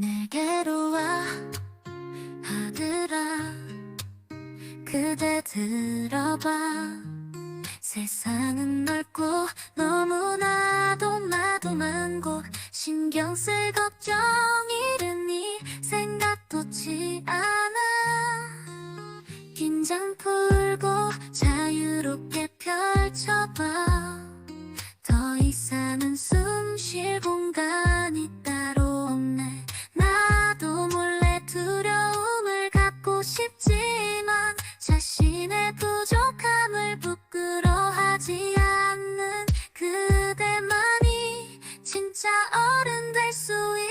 내게로 와 하늘아 그대 들어봐. 세상은 넓고 너무나도 나도 많고 신경 쓸 걱정 이은 이 생각도 치 않아. 긴장 풀고 자유롭게 펼쳐봐. 더 이상은 숨 쉬고 싶지만 자신의 부족함을 부끄러워하지 않는 그대만이 진짜 어른 될 수 있는